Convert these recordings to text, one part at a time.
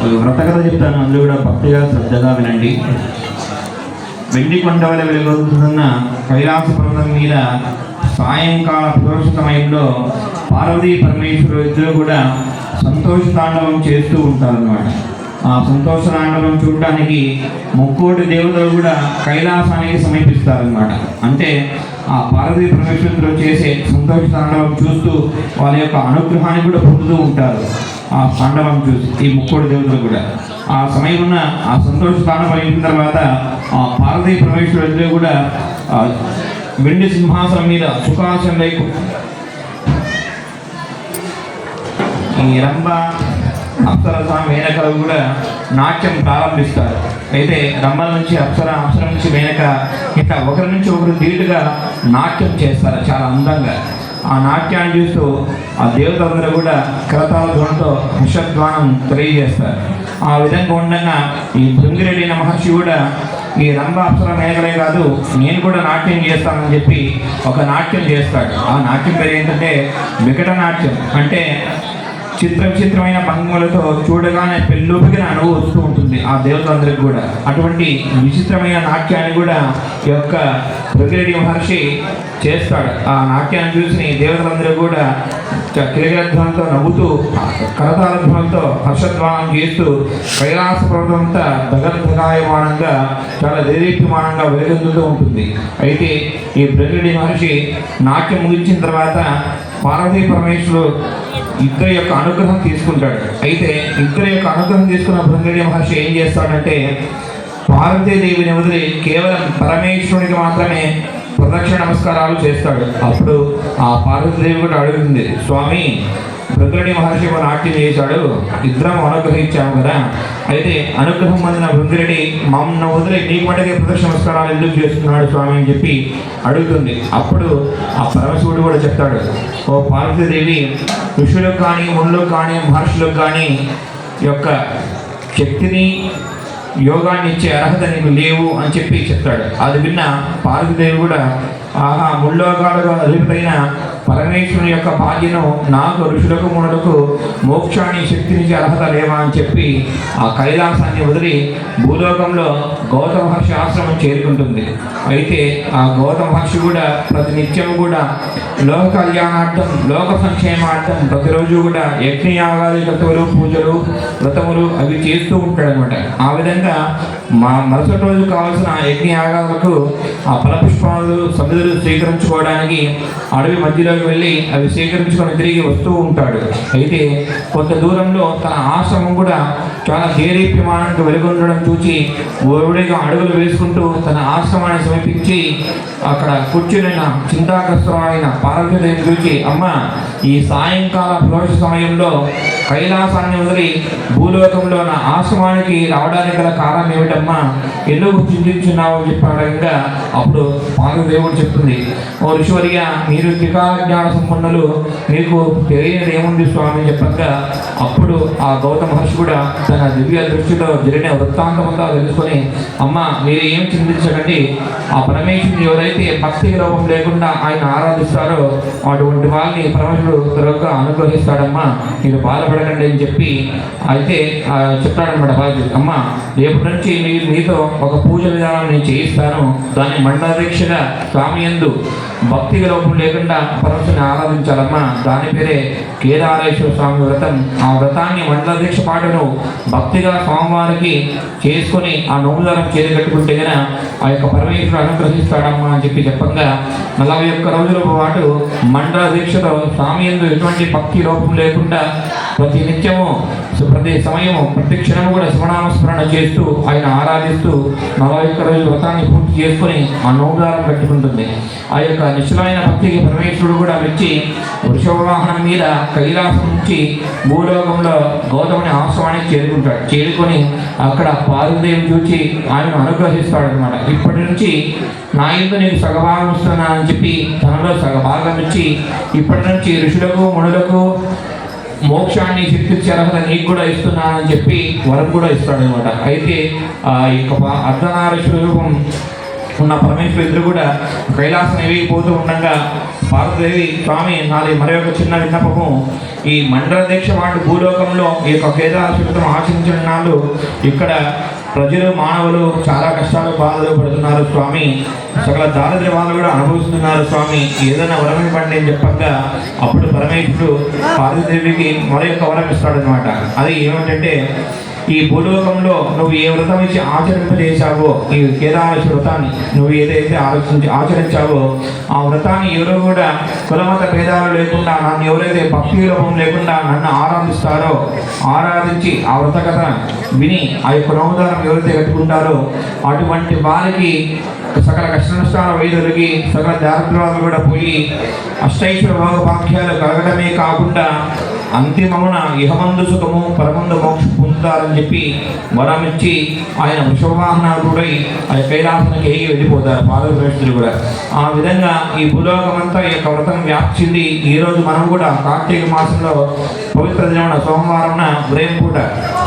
ఒక వ్రత కథ చెప్తాను. అందులో కూడా భక్తిగా శ్రద్ధగా వినండి. వెండి కొండ వల్ల వెలుగొందుతున్న కైలాస పర్వతం మీద సాయంకాల ప్రదోష సమయంలో పార్వతీ పరమేశ్వరు ఇద్దరు కూడా సంతోష తాండవం చేస్తూ ఉంటారన్నమాట. ఆ సంతోష తాండవం చూడడానికి ముక్కోటి దేవతలు కూడా కైలాసానికి సమీపిస్తారనమాట అంటే ఆ పార్వతీ పరమేశ్వరుడు చేసే సంతోష తాండవం చూస్తూ వాళ్ళ యొక్క అనుగ్రహాన్ని కూడా పొందుతూ ఉంటారు. ఆ పాండవం చూసి ఈ ముక్కోడు దేవతలు కూడా. ఆ సమయం ఉన్న ఆ సంతోష స్థానం అయిన తర్వాత ఆ పార్వతీ పరమేశ్వరుడు కూడా ఆ వెండి సింహాసనం మీద సుఖాసనం వైపు ఈ రంభ అప్సరస మేనకలు కూడా నాట్యం ప్రారంభిస్తారు. అయితే రంభల నుంచి అప్సర అప్సర నుంచి మేనక ఇట్లా ఒకరి నుంచి ఒకరు ధీటుగా నాట్యం చేస్తారు చాలా అందంగా. ఆ నాట్యాన్ని చూస్తూ ఆ దేవతలందరూ కూడా కరతాల ధ్వనంతో హర్షధ్వానం తెలియజేస్తారు. ఆ విధంగా ఉండగా ఈ భృంగిరెడ్డి మహర్షి కూడా ఈ రంభ మేకలే కాదు నేను కూడా నాట్యం చేస్తానని చెప్పి ఒక నాట్యం చేస్తాడు. ఆ నాట్యం పేరు ఏంటంటే వికట నాట్యం అంటే చిత్ర విచిత్రమైన భంగిమలతో చూడగానే పెళ్ళూపిగా అనుభవం వస్తూ ఉంటుంది ఆ దేవతలందరికి కూడా. అటువంటి విచిత్రమైన నాట్యాన్ని కూడా ఈ యొక్క ప్రగిరెడ్డి మహర్షి చేస్తాడు. ఆ నాట్యాన్ని చూసి దేవతలందరూ కూడా కిరగిరధ్వనంతో నవ్వుతూ కరతాళధ్వనంతో హర్షధ్వానం చేస్తూ కైలాస పర్వతం అంతా చాలా దేదీప్యమానంగా వెలుగొందుతూ ఉంటుంది. అయితే ఈ ప్రగిరెడ్డి మహర్షి నాట్యం ముగించిన తర్వాత పార్వతీ పరమేశ్వరుడు ఇద్దరి యొక్క అనుగ్రహం తీసుకుంటాడు. అయితే ఇద్దరి యొక్క అనుగ్రహం తీసుకున్న భృంగడి మహర్షి ఏం చేస్తాడంటే పార్వతీదేవిని వదిలి కేవలం పరమేశ్వరునికి మాత్రమే ప్రదక్షిణ నమస్కారాలు చేస్తాడు. అప్పుడు ఆ పార్వతీదేవి కూడా అడుగుతుంది స్వామి భృంగడి మహర్షి మన నాట్యం చేశాడు. ఇద్దరం అనుగ్రహించాము కదా. అయితే అనుగ్రహం పొందిన భృంగిరెడ్డి మమ్మల్ని వదిలి నీకు మటుకే ప్రదక్షిణ నమస్కారాలు ఎందుకు చేస్తున్నాడు స్వామి? అని చెప్పి అడుగుతుంది. అప్పుడు ఆ పరమశివుడు కూడా చెప్తాడు ఓ పార్వతీదేవి ఋషులకు కానీ మునులకు కానీ మహర్షులకు కానీ యొక్క శక్తిని యోగాన్ని ఇచ్చే అర్హత నీకు లేవు అని చెప్పి చెప్తాడు. అది విన్న పార్వతీదేవి కూడా ఆహా ముల్లోకాలుగా అధిపతైన పరమేశ్వరుని యొక్క భాగ్యను నాకు ఋషులకు మునులకు మోక్షాన్ని శక్తినిచ్చే అర్హత లేవా అని చెప్పి ఆ కైలాసాన్ని వదిలి భూలోకంలో గౌతమ మహర్షి ఆశ్రమం చేరుకుంటుంది. అయితే ఆ గౌతమ మహర్షి కూడా ప్రతి నిత్యం కూడా లోక కళ్యాణార్థం లోక సంక్షేమార్థం ప్రతిరోజు కూడా యజ్ఞయాగాది కతువులు పూజలు వ్రతములు అవి చేస్తూ ఉంటాడు అనమాట ఆ విధంగా మా మరుసటి రోజు కావాల్సిన యజ్ఞయాగాలకు ఆ ఫలపుష్పాలు సమిధులు స్వీకరించుకోవడానికి అడవి మధ్యలో దగ్గరకు వెళ్ళి అవి స్వీకరించుకొని తిరిగి వస్తూ ఉంటాడు. అయితే కొంత దూరంలో తన ఆశ్రమం కూడా చాలా దేరీప్యమానానికి వెలుగొండడం చూసి ఓరుడిగా అడుగులు వేసుకుంటూ తన ఆశ్రమాన్ని సమీపించి అక్కడ కూర్చుని చింతాగ్రస్తమైన పార్వతీదేవిని చూచి అమ్మ ఈ సాయంకాల ప్రవేశ సమయంలో కైలాసాన్ని వదిలి భూలోకంలో నా ఆశ్రమానికి రావడానికి గల కారణం ఏమిటమ్మా? ఎందుకు చింతించున్నావు? అని అప్పుడు పార్వదేవుడు చెప్తుంది. ఓ ఋషివర్య మీరు త్రికాల జ్ఞాన సంపన్నులు మీకు తెలియనిది ఏముంది స్వామి? అని చెప్పగా అప్పుడు ఆ గౌతమ మహర్షి కూడా తన దివ్య దృష్టిలో జరిగిన వృత్తాంతమంతా తెలుసుకొని అమ్మ మీరు ఏం చింతించకండి ఆ పరమేశ్వరుడు ఎవరైతే భక్తి లోపం లేకుండా ఆయన ఆరాధిస్తారో అటువంటి వాళ్ళని పరమేశ్వరుడు త్వరగా అనుగ్రహిస్తాడమ్మా. మీరు బాధపడకండి అని చెప్పి అయితే ఆ, చెప్తాడనమాట బాధ్యత అమ్మ రేపటి నుంచి మీరు మీతో ఒక పూజ విధానం నేను చేయిస్తాను. దాన్ని మండలదీక్షగా స్వామి యందు భక్తి లోపం లేకుండా పరమశుని ఆరాధించాలమ్మా. దాని పేరే కేదారేశ్వర స్వామి వ్రతం. ఆ వ్రతాన్ని మండల దీక్ష పాటను భక్తిగా స్వామివారికి చేసుకొని ఆ నోముదారం చేతి కట్టుకుంటే గన ఆ యొక్క పరమేశ్వరుడు అనుగ్రహిస్తాడమ్మా అని చెప్పి చెప్పంగా నలభై ఒక్క రోజుల పాటు మండల దీక్షతో స్వామి యందు ఎటువంటి భక్తి లోపం లేకుండా ప్రతి నిత్యము సో ప్రతి సమయము ప్రతి క్షణం కూడా శివనామస్మరణ చేస్తూ ఆయన ఆరాధిస్తూ నలభై ఒక్క రోజుల వ్రతాన్ని పూర్తి చేసుకొని ఆ నోముదారం కట్టుకుంటుంది ఆ యొక్క నిశ్చలమైన భక్తికి పరమేశ్వరుడు కూడా వచ్చి వృషభవాహనం మీద కైలాసం నుంచి భూలోకంలో గౌతముని ఆశ్రమానికి చేరుకుంటాడు. చేరుకొని అక్కడ పార్వదేవి చూచి ఆయనను అనుగ్రహిస్తాడు అనమాట ఇప్పటి నుంచి నా ఇందు నేను సగభాగం ఇస్తున్నానని చెప్పి తనలో సగభాగం ఇచ్చి ఇప్పటి నుంచి ఋషులకు మునులకు మోక్షాన్ని శక్తిచ్చే అర్హత నీకు కూడా ఇస్తున్నానని చెప్పి వరం కూడా ఇస్తాడు అనమాట అయితే ఆ యొక్క అర్ధనారీశ్వర రూపం ఉన్న పరమేశ్వరు ఇద్దరు కూడా కైలాసం పోతూ ఉండగా పార్వతీదేవి స్వామి నాది మరి ఒక చిన్న విన్నపము. ఈ మండల దీక్ష వాళ్ళు భూలోకంలో ఈ యొక్క కేదారశుద్ధం ఆచరించిన నాళ్ళు ఇక్కడ ప్రజలు మానవులు చాలా కష్టాలు బాధలు పడుతున్నారు స్వామి. సకల దారిద్ర్య బాధలు కూడా అనుభవిస్తున్నారు స్వామి. ఏదైనా వరం ఇవ్వండి అని చెప్పగా అప్పుడు పరమేశ్వరుడు పార్వతీదేవికి మరి యొక్క వరం ఇస్తాడనమాట అది ఏమిటంటే ఈ భూలోకంలో నువ్వు ఏ వ్రతం ఇచ్చి ఆచరింపజేశావో ఈ కేదారేశ్వర వ్రతాన్ని నువ్వు ఏదైతే ఆలోచించి ఆచరించావో ఆ వ్రతాన్ని ఎవరు కూడా కులమత భేదాలు లేకుండా నన్ను ఎవరైతే భక్తి లోపం లేకుండా నన్ను ఆరాధిస్తారో ఆరాధించి ఆ వ్రత కథ విని ఆ యొక్క నవదానం ఎవరైతే కట్టుకుంటారో అటువంటి వారికి సకల కష్ట నష్టాలు వైద్యులకి సకల దారిద్ర్యాలు కూడా పోయి అష్టైశ్వర భోగ భాగ్యాలు కలగడమే కాకుండా అంతిమమున ఇహమందు సుఖము పరమందు మోక్షం పొందుతారని చెప్పి వరం ఇచ్చి ఆయన వృషభవాహనాలుడై ఆ కైలాసనకి ఎగి వెళ్ళిపోతారు పాదవేస్తులు కూడా. ఆ విధంగా ఈ భూలోకమంతా ఈ యొక్క వ్రతం వ్యాప్చింది. ఈ రోజు మనం కూడా కార్తీక మాసంలో పవిత్ర దినమున సోమవారం ఉదయం పూట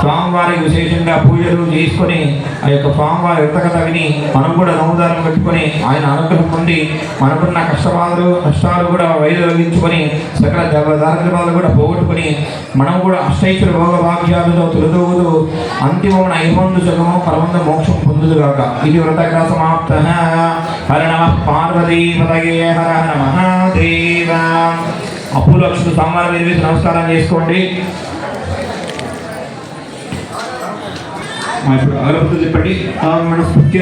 స్వామివారికి విశేషంగా పూజలు చేసుకొని ఆ యొక్క స్వామివారి వ్రతకథ విని మనం కూడా నమోదారం పెట్టుకొని ఆయన అనుగ్రహం పొంది మనకున్న కష్టబాధలు కష్టాలు కూడా వైదొలగించుకొని సకల దైవ దారిద్ర్యాలు కూడా పోగొట్టుకొని మనం కూడా అష్టైశ్వర భోగ భాగ్యాలతో తొలదోగుతూ అంతిమమున ఐమందు సుఖము పరమంద మోక్షం పొందుదుగాక. ఇది వ్రతగ్ర సమాప్త. హర నమ పార్వతీ పదగే హర హర మహాదేవ. అప్పులు లక్ష్మి సోమవారం మీద నమస్కారం చేసుకోండి. మా ఇప్పుడు అగరబత్తులు చెప్పండి. ఆ మన స్ఫూర్తి